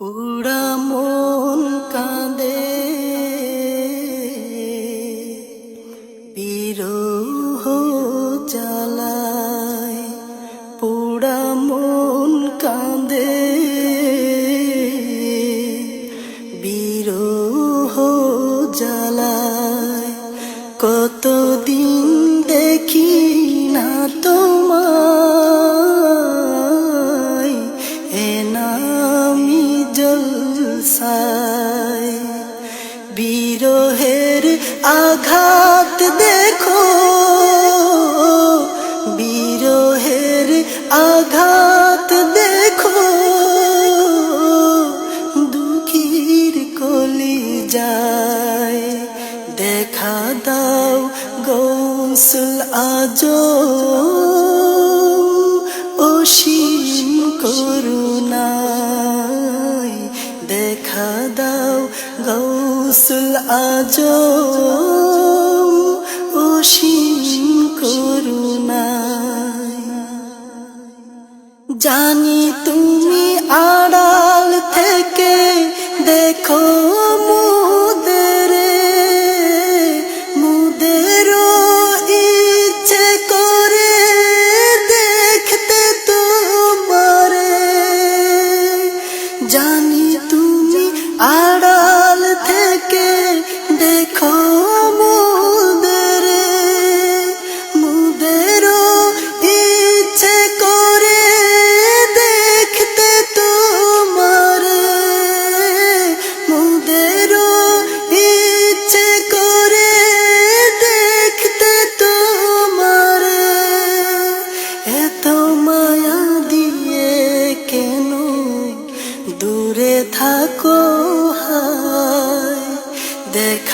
পুরা মন কাঁদে। দেখো, বিরহের আঘাত দেখো, দুঃখীর কলি যায়। দেখা দাও গৌসল আজ অসীম করুণায়। দেখা দাও গৌসল আজ অসীম করুণায়। জানি তুমি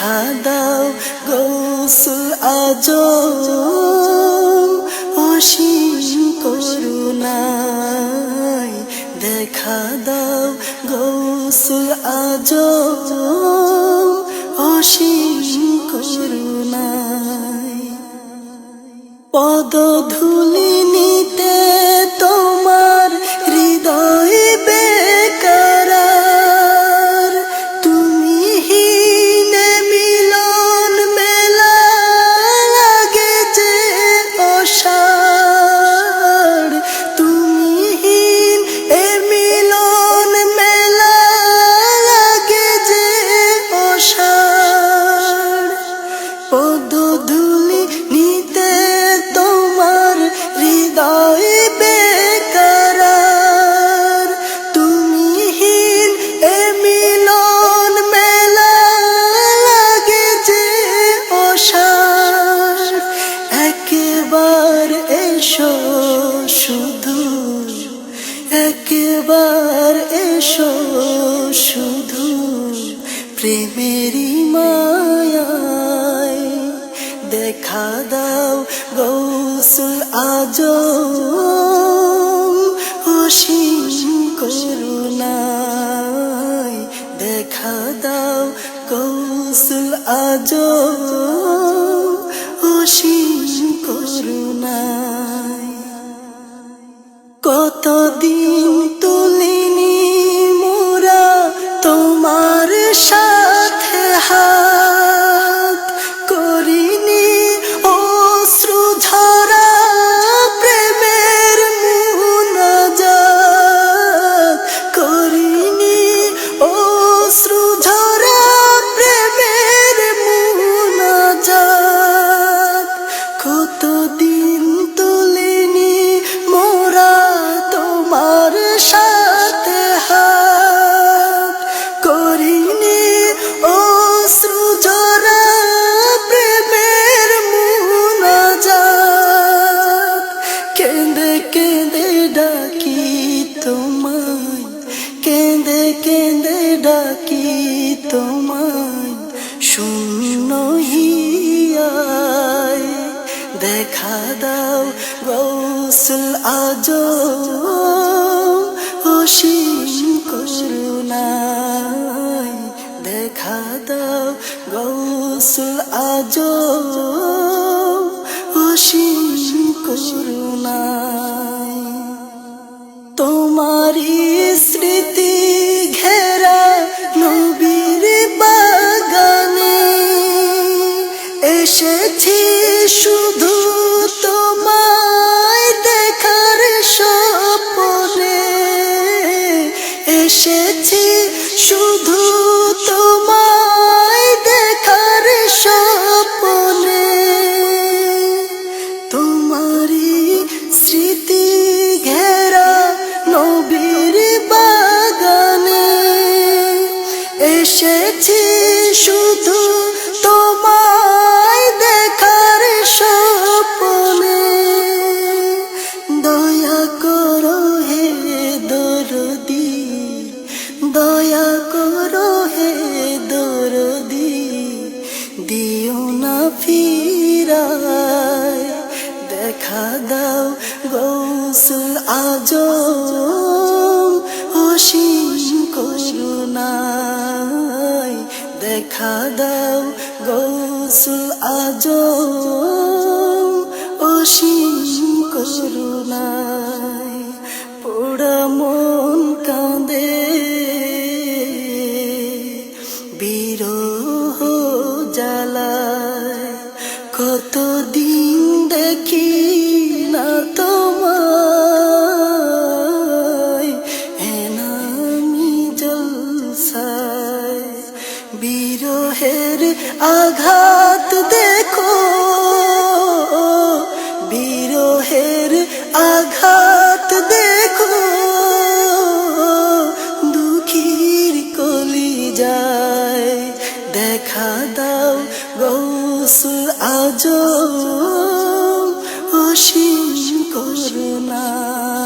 দেখা দাও গৌসুল আজ অসীম করুণায় দেখা দাও গৌসুল আজ একবার এসো শুধু প্রেমেরই মায়ায়। দেখা দাও গৌসুল আজ অসীম করুণায়। দেখা দাও গৌসুল আজ অসীম করুণায়। কতদিন দেখা দাও, গৌসুল আজ অসীম দেখা দাও, গৌসুল আজ অসীম করুণায়। তোমারই স্মৃতি ঘেরা নবীর বাগানে এসেছি শুধু এসেছি শুধু তোমায় দেখার স্বপ্নে। দয়া করো হে দরদি, দয়া করো হে দরদি, দিও না ফিরায়, দেখা দাও গৌসুল আজ দেখা দাও গৌসুল আজ অসীম করুণায় আঘাত দেখো, বিরহের আঘাত দেখো, দুঃখীর কলি যায়। দেখা দাও গৌসুল আজ অসীম করুণায়।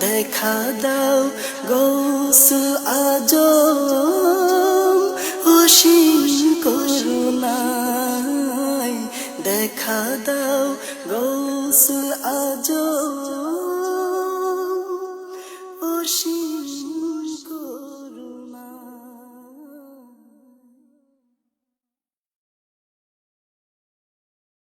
দেখা দাও গৌসুল আজ দেখা দাও গৌসুল আজ